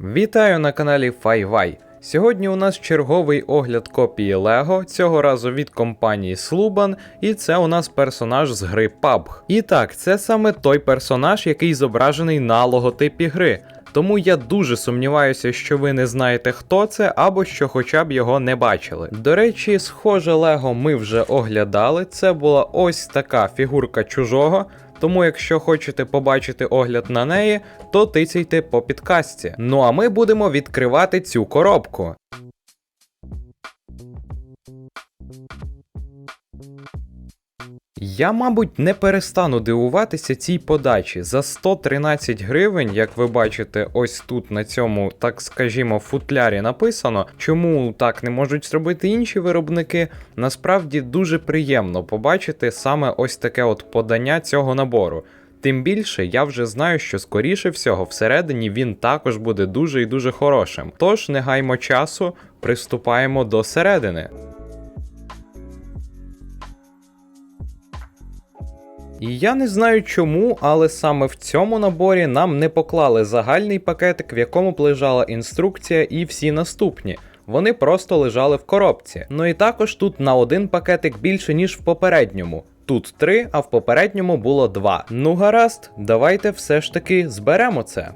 Вітаю на каналі FiWi. Сьогодні у нас черговий огляд копії Лего, цього разу від компанії Sluban, і це у нас персонаж з гри PUBG. І так, це саме той персонаж, який зображений на логотипі гри. Тому я дуже сумніваюся, що ви не знаєте, хто це, або що хоча б його не бачили. До речі, схоже Лего ми вже оглядали. Це була ось така фігурка чужого. Тому, якщо хочете побачити огляд на неї, то тицяйте по підкасті. Ну а ми будемо відкривати цю коробку. Я, мабуть, не перестану дивуватися цій подачі. За 113 гривень, як ви бачите, ось тут на цьому, так скажімо, футлярі написано, чому так не можуть зробити інші виробники. Насправді дуже приємно побачити саме ось таке от подання цього набору. Тим більше я вже знаю, що скоріше всього всередині він також буде дуже і дуже хорошим. Тож не гаймо часу, приступаємо до середини. І я не знаю чому, але саме в цьому наборі нам не поклали загальний пакетик, в якому б лежала інструкція і всі наступні. Вони просто лежали в коробці. Ну і також тут на один пакетик більше, ніж в попередньому. Тут три, а в попередньому було два. Ну гаразд, давайте все ж таки зберемо це.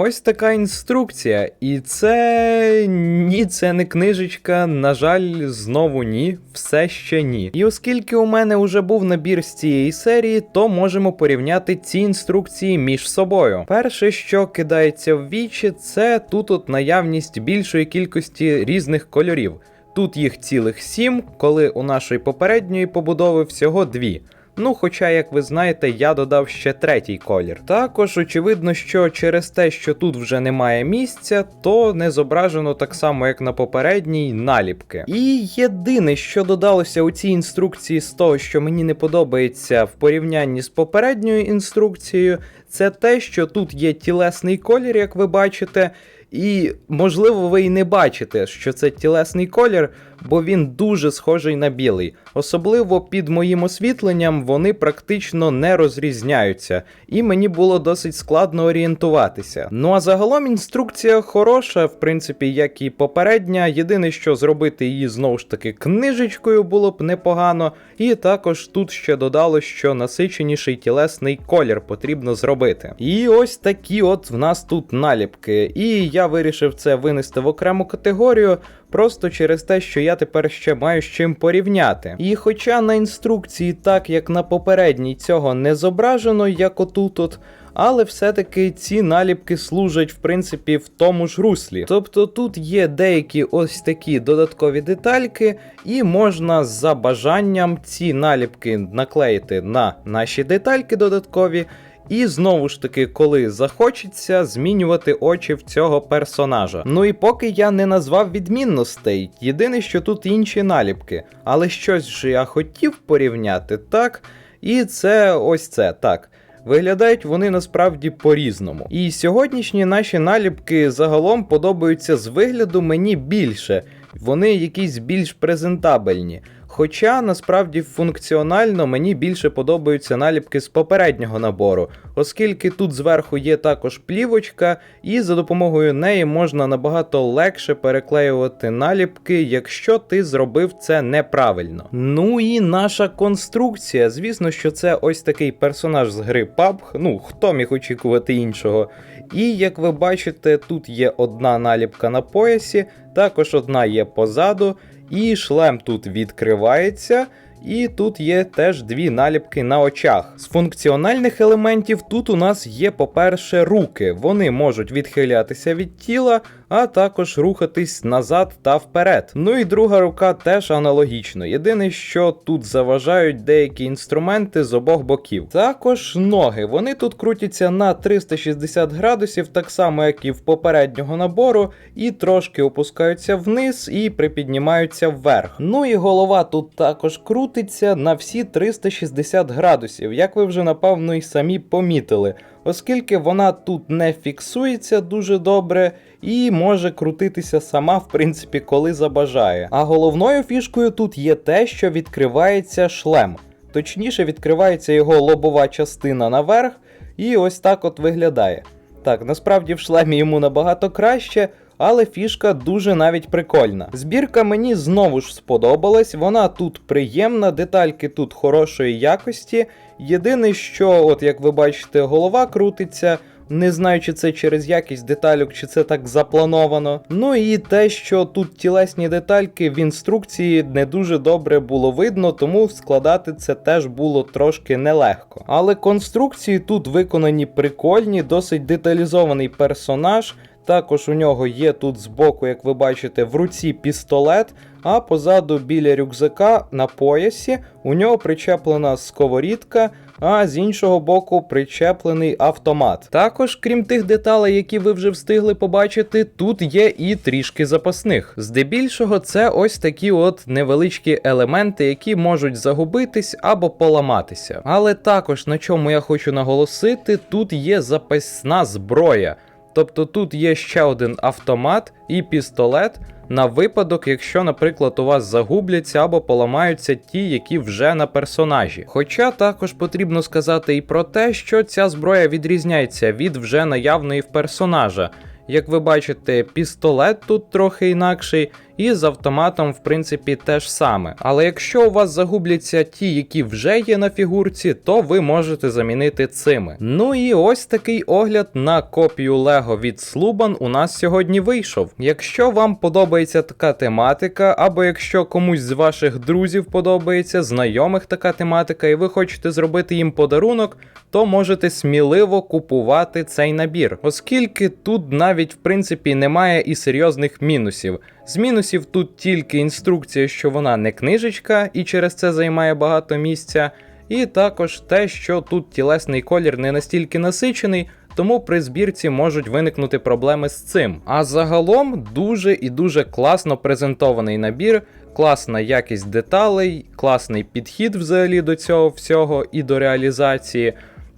Ось така інструкція. І це ні, це не книжечка. На жаль, знову ні, все ще ні. І оскільки у мене вже був набір з цієї серії, то можемо порівняти ці інструкції між собою. Перше, що кидається в вічі, це тут от наявність більшої кількості різних кольорів. Тут їх цілих сім, коли у нашої попередньої побудови всього дві. Ну, хоча, як ви знаєте, я додав ще третій колір. Також очевидно, що через те, що тут вже немає місця, то не зображено так само, як на попередній наліпки. І єдине, що додалося у цій інструкції з того, що мені не подобається в порівнянні з попередньою інструкцією, це те, що тут є тілесний колір, як ви бачите. І можливо, ви і не бачите, що це тілесний колір, бо він дуже схожий на білий. Особливо під моїм освітленням вони практично не розрізняються, і мені було досить складно орієнтуватися. Ну а загалом інструкція хороша, в принципі, як і попередня. Єдине, що зробити її знову ж таки книжечкою було б непогано. І також тут ще додало, що насиченіший тілесний колір потрібно зробити. І ось такі от в нас тут наліпки. І я вирішив це винести в окрему категорію. Просто через те, що я тепер ще маю з чим порівняти. І хоча на інструкції, так як на попередній, цього не зображено, як отут от. Але все-таки ці наліпки служать в принципі в тому ж руслі. Тобто тут є деякі ось такі додаткові детальки, і можна за бажанням ці наліпки наклеїти на наші детальки додаткові. І знову ж таки, коли захочеться, змінювати очі в цього персонажа. Ну і поки я не назвав відмінностей, єдине, що тут інші наліпки. Але щось же я хотів порівняти, так? І це ось це так. Виглядають вони насправді по-різному. І сьогоднішні наші наліпки загалом подобаються з вигляду мені більше. Вони якісь більш презентабельні. Хоча насправді функціонально мені більше подобаються наліпки з попереднього набору, оскільки тут зверху є також плівочка, і за допомогою неї можна набагато легше переклеювати наліпки, якщо ти зробив це неправильно. Ну і наша конструкція. Звісно, що це ось такий персонаж з гри PUBG, ну хто міг очікувати іншого. І як ви бачите, тут є одна наліпка на поясі, також одна є позаду. І шлем тут відкривається, і тут є теж дві наліпки на очах. З функціональних елементів тут у нас є, по-перше, руки. Вони можуть відхилятися від тіла, а також рухатись назад та вперед. Ну і друга рука теж аналогічно. Єдине, що тут заважають деякі інструменти з обох боків. Також ноги. Вони тут крутяться на 360 градусів, так само як і в попереднього набору, і трошки опускаються вниз і припіднімаються вверх. Ну і голова тут також крутиться на всі 360 градусів, як ви вже напевно і самі помітили, оскільки вона тут не фіксується дуже добре і може крутитися сама, в принципі, коли забажає. А головною фішкою тут є те, що відкривається шлем. Точніше, відкривається його лобова частина наверх, і ось так от виглядає. Так, насправді в шлемі йому набагато краще, але фішка дуже навіть прикольна. Збірка мені знову ж сподобалась, вона тут приємна, детальки тут хорошої якості. Єдине, що, от як ви бачите, голова крутиться. Не знаю, чи це через якість деталюк, чи це так заплановано. Ну і те, що тут тілесні детальки в інструкції не дуже добре було видно, тому складати це теж було трошки нелегко. Але конструкції тут виконані прикольні, досить деталізований персонаж. Також у нього є тут збоку, як ви бачите, в руці пістолет, а позаду біля рюкзака на поясі у нього причеплена сковорідка, а з іншого боку причеплений автомат. Також, крім тих деталей, які ви вже встигли побачити, тут є і трішки запасних. Здебільшого, це ось такі от невеличкі елементи, які можуть загубитись або поламатися. Але також на чому я хочу наголосити, тут є запасна зброя. Тобто тут є ще один автомат і пістолет на випадок, якщо, наприклад, у вас загубляться або поламаються ті, які вже на персонажі. Хоча також потрібно сказати і про те, що ця зброя відрізняється від вже наявної в персонажа. Як ви бачите, пістолет тут трохи інакший, і з автоматом, в принципі, те ж саме. Але якщо у вас загубляться ті, які вже є на фігурці, то ви можете замінити цими. Ну і ось такий огляд на копію Лего від Sluban у нас сьогодні вийшов. Якщо вам подобається така тематика, або якщо комусь з ваших друзів подобається, знайомих така тематика, і ви хочете зробити їм подарунок, то можете сміливо купувати цей набір, оскільки тут навіть в принципі немає і серйозних мінусів. З мінусів тут тільки інструкція, що вона не книжечка і через це займає багато місця, і також те, що тут тілесний колір не настільки насичений. Тому при збірці можуть виникнути проблеми з цим. А загалом дуже і дуже класно презентований набір, класна якість деталей, класний підхід взагалі до цього всього і до реалізації.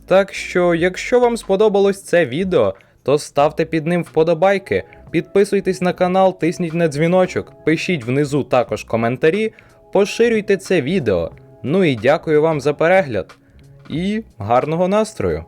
Так що, якщо вам сподобалось це відео, то ставте під ним вподобайки, підписуйтесь на канал, тисніть на дзвіночок, пишіть внизу також коментарі, поширюйте це відео. Ну і дякую вам за перегляд і гарного настрою!